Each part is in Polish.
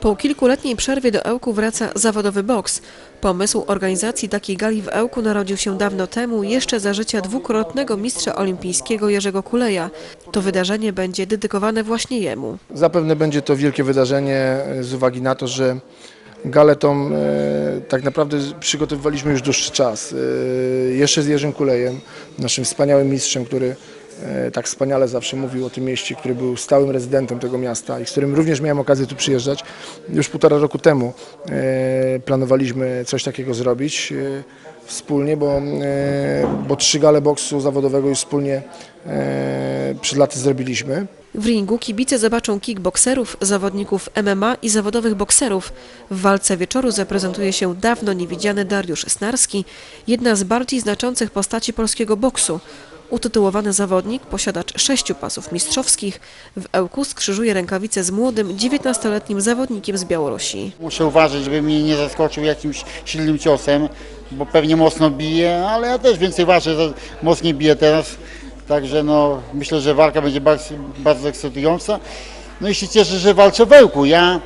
Po kilkuletniej przerwie do Ełku wraca zawodowy boks. Pomysł organizacji takiej gali w Ełku narodził się dawno temu, jeszcze za życia dwukrotnego mistrza olimpijskiego Jerzego Kuleja. To wydarzenie będzie dedykowane właśnie jemu. Zapewne będzie to wielkie wydarzenie e, z uwagi na to, że galę tą e, tak naprawdę przygotowywaliśmy już dłuższy czas. E, jeszcze z Jerzym Kulejem, naszym wspaniałym mistrzem, który tak wspaniale zawsze mówił o tym mieście, który był stałym rezydentem tego miasta i z którym również miałem okazję tu przyjeżdżać. Już półtora roku temu e, planowaliśmy coś takiego zrobić e, wspólnie, bo, e, bo trzy gale boksu zawodowego już wspólnie e, przed laty zrobiliśmy. W ringu kibice zobaczą kickbokserów, zawodników MMA i zawodowych bokserów. W walce wieczoru zaprezentuje się dawno niewidziany Dariusz Snarski, jedna z bardziej znaczących postaci polskiego boksu. Utytułowany zawodnik, posiadacz sześciu pasów mistrzowskich, w Ełku skrzyżuje rękawice z młodym, 19-letnim zawodnikiem z Białorusi. Muszę uważać, żeby mnie nie zaskoczył jakimś silnym ciosem, bo pewnie mocno bije, ale ja też więcej ważę, że mocniej biję teraz. Także no, myślę, że walka będzie bardzo, bardzo ekscytująca. No i się cieszę, że walczę w Ełku. Ja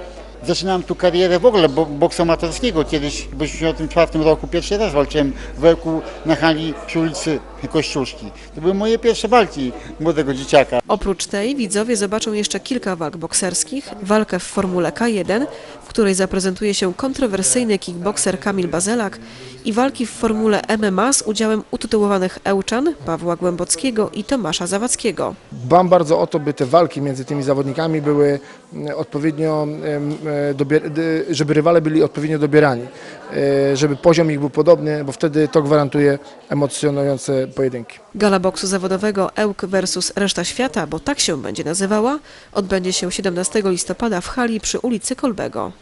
zaczynałem tu karierę w ogóle bo- boksu amatorskiego. Kiedyś w 1984 roku pierwszy raz walczyłem w Ełku na hali przy ulicy Kościuszki. To były moje pierwsze walki młodego dzieciaka. Oprócz tej widzowie zobaczą jeszcze kilka walk bokserskich, walkę w Formule K1, w której zaprezentuje się kontrowersyjny kickbokser Kamil Bazelak i walki w Formule MMA z udziałem utytułowanych Ełczan, Pawła Głębockiego i Tomasza Zawadzkiego. Dbam bardzo o to, by te walki między tymi zawodnikami były mm, odpowiednio, e, żeby rywale byli odpowiednio dobierani, e, żeby poziom ich był podobny, bo wtedy to gwarantuje emocjonujące pojedynki. Gala boksu zawodowego Ełk vs reszta świata, bo tak się będzie nazywała, odbędzie się 17 listopada w hali przy ulicy Kolbego.